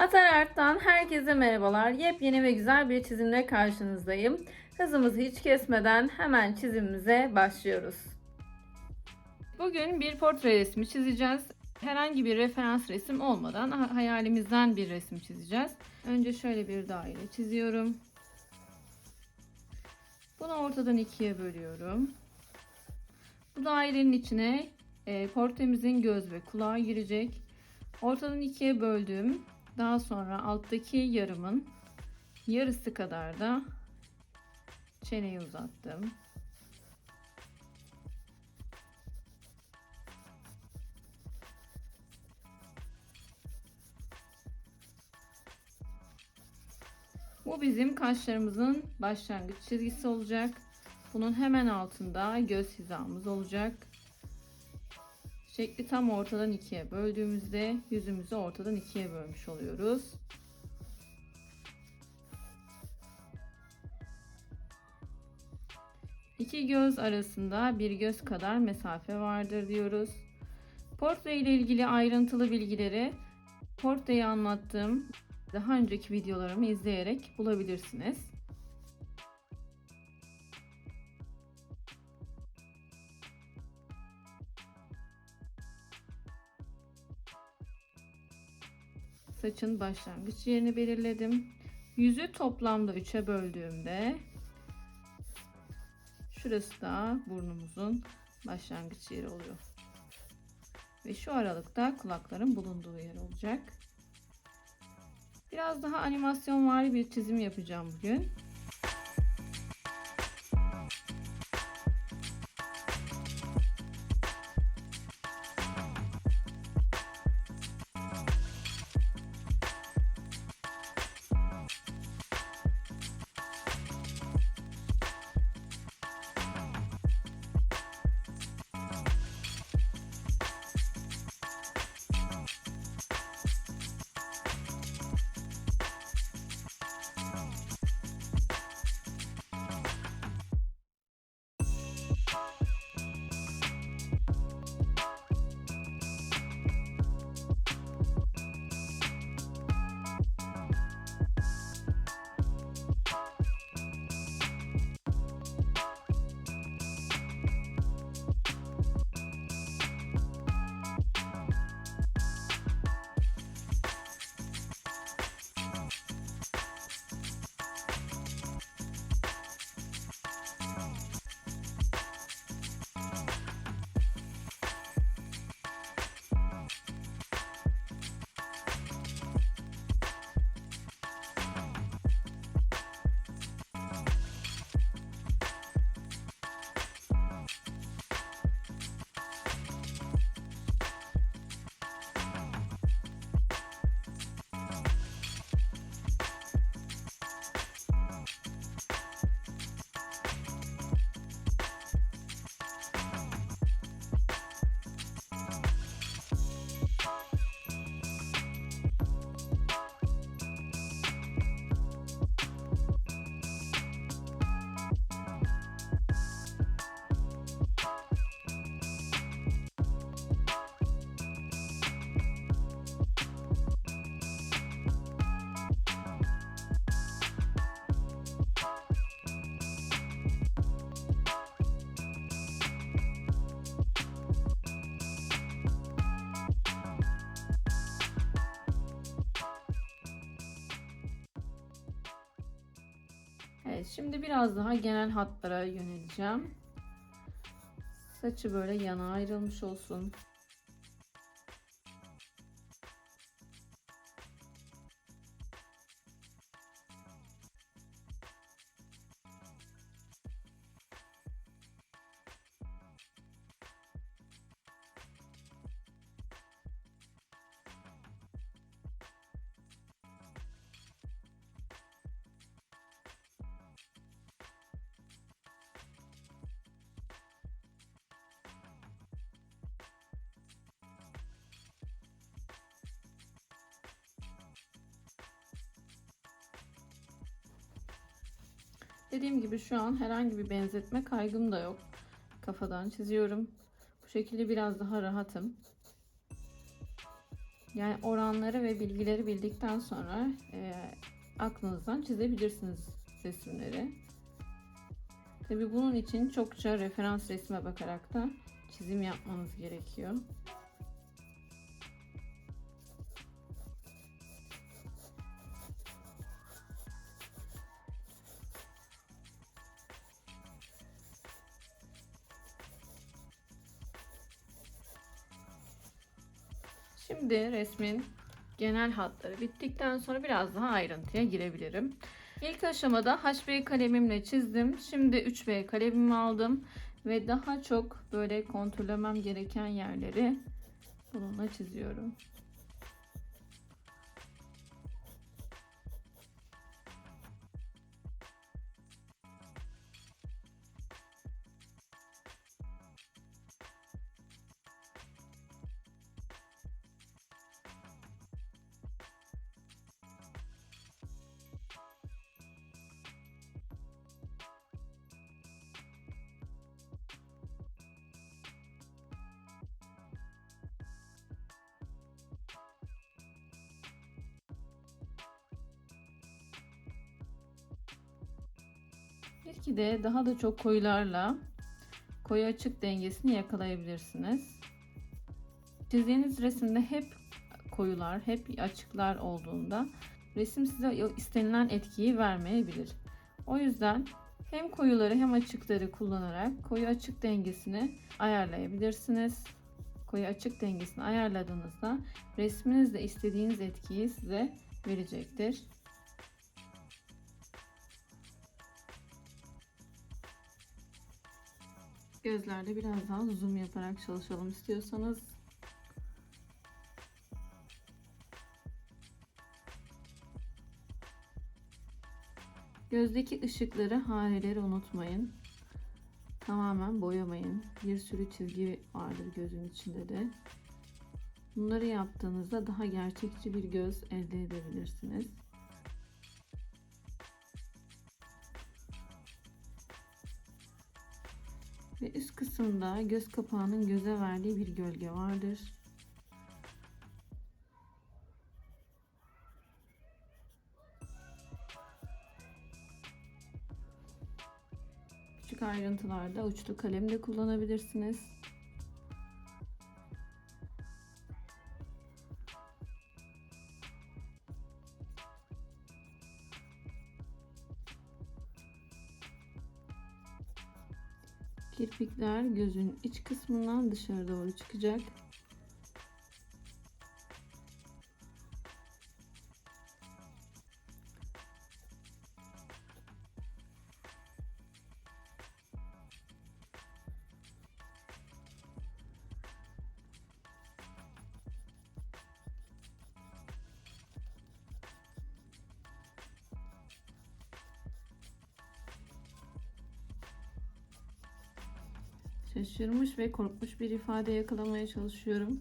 Atar Art'tan herkese merhabalar. Yepyeni ve güzel bir çizimle karşınızdayım. Hızımızı hiç kesmeden hemen çizimimize başlıyoruz. Bugün bir portre resmi çizeceğiz. Herhangi bir referans resim olmadan ha- hayalimizden bir resim çizeceğiz. Önce şöyle bir daire çiziyorum. Bunu ortadan ikiye bölüyorum. Bu dairenin içine e, portremizin göz ve kulağı girecek. Ortadan ikiye böldüm. Daha sonra alttaki yarımın yarısı kadar da çeneyi uzattım. Bu bizim kaşlarımızın başlangıç çizgisi olacak. Bunun hemen altında göz hizamız olacak. Şekli tam ortadan ikiye böldüğümüzde yüzümüzü ortadan ikiye bölmüş oluyoruz. İki göz arasında bir göz kadar mesafe vardır diyoruz. Portre ile ilgili ayrıntılı bilgileri portreyi anlattığım daha önceki videolarımı izleyerek bulabilirsiniz. Saçın başlangıç yerini belirledim. Yüzü toplamda 3'e böldüğümde şurası da burnumuzun başlangıç yeri oluyor. Ve şu aralıkta kulakların bulunduğu yer olacak. Biraz daha animasyon var bir çizim yapacağım bugün. Şimdi biraz daha genel hatlara yöneleceğim. Saçı böyle yana ayrılmış olsun. Dediğim gibi şu an herhangi bir benzetme kaygım da yok. Kafadan çiziyorum. Bu şekilde biraz daha rahatım. Yani oranları ve bilgileri bildikten sonra e, aklınızdan çizebilirsiniz resimleri. Tabi bunun için çokça referans resme bakarak da çizim yapmanız gerekiyor. Şimdi resmin genel hatları bittikten sonra biraz daha ayrıntıya girebilirim. İlk aşamada HB kalemimle çizdim. Şimdi 3B kalemimi aldım ve daha çok böyle kontrollemem gereken yerleri bununla çiziyorum. Belki de daha da çok koyularla koyu açık dengesini yakalayabilirsiniz. Çizdiğiniz resimde hep koyular, hep açıklar olduğunda resim size istenilen etkiyi vermeyebilir. O yüzden hem koyuları hem açıkları kullanarak koyu açık dengesini ayarlayabilirsiniz. Koyu açık dengesini ayarladığınızda resminizde istediğiniz etkiyi size verecektir. Gözlerde biraz daha zoom yaparak çalışalım istiyorsanız. Gözdeki ışıkları, hareleri unutmayın. Tamamen boyamayın. Bir sürü çizgi vardır gözün içinde de. Bunları yaptığınızda daha gerçekçi bir göz elde edebilirsiniz. Ve üst kısımda göz kapağının göze verdiği bir gölge vardır. Küçük ayrıntılarda uçlu kalem de kullanabilirsiniz. Kirpikler gözün iç kısmından dışarı doğru çıkacak. Şaşırmış ve korkmuş bir ifade yakalamaya çalışıyorum.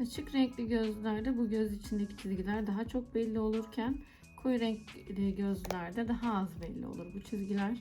Açık renkli gözlerde bu göz içindeki çizgiler daha çok belli olurken koyu renkli gözlerde daha az belli olur bu çizgiler.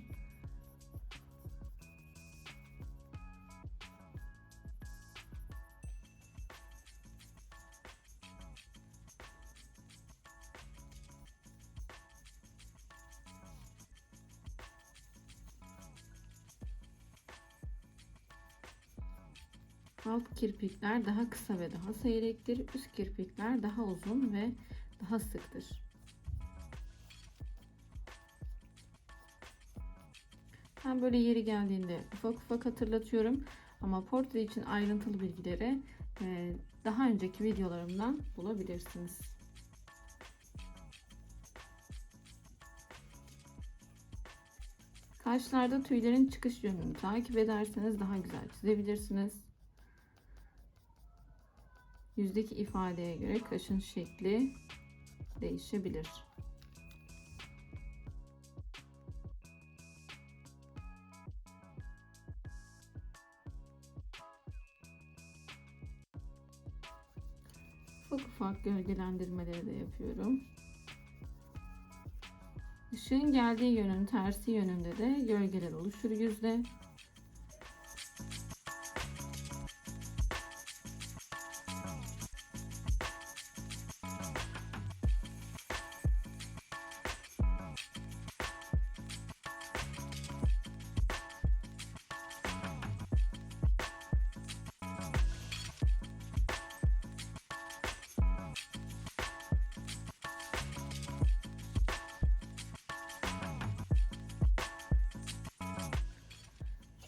Alt kirpikler daha kısa ve daha seyrektir. Üst kirpikler daha uzun ve daha sıktır. Ben böyle yeri geldiğinde ufak ufak hatırlatıyorum. Ama portre için ayrıntılı bilgileri e, daha önceki videolarımdan bulabilirsiniz. Kaşlarda tüylerin çıkış yönünü takip ederseniz daha güzel çizebilirsiniz. Yüzdeki ifadeye göre kaşın şekli değişebilir. Ufak ufak gölgelendirmeleri de yapıyorum. Işığın geldiği yönün tersi yönünde de gölgeler oluşur yüzde.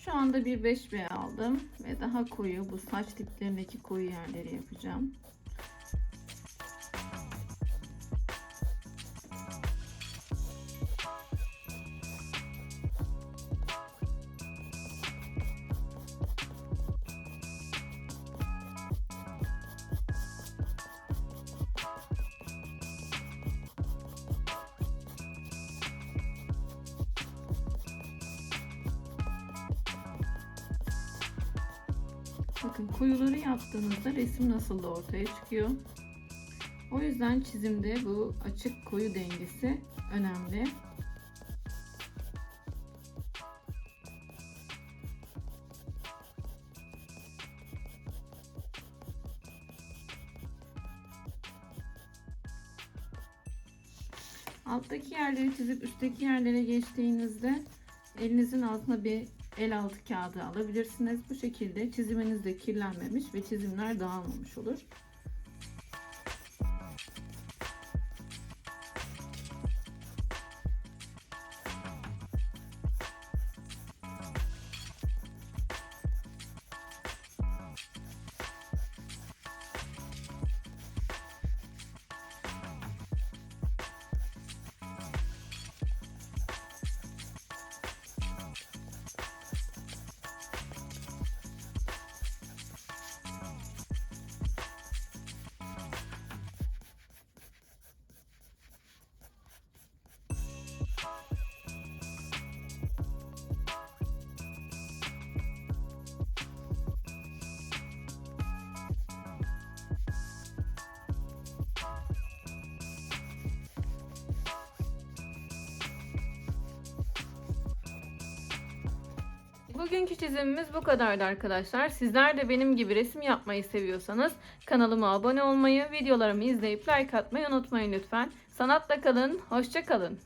Şu anda bir 5B aldım ve daha koyu bu saç diplerindeki koyu yerleri yapacağım. Bakın koyuları yaptığınızda resim nasıl da ortaya çıkıyor. O yüzden çizimde bu açık koyu dengesi önemli. Alttaki yerleri çizip üstteki yerlere geçtiğinizde elinizin altına bir el altı kağıdı alabilirsiniz. Bu şekilde çiziminiz de kirlenmemiş ve çizimler dağılmamış olur. Bugünkü çizimimiz bu kadardı arkadaşlar. Sizler de benim gibi resim yapmayı seviyorsanız kanalıma abone olmayı, videolarımı izleyip like atmayı unutmayın lütfen. Sanatla kalın, hoşça kalın.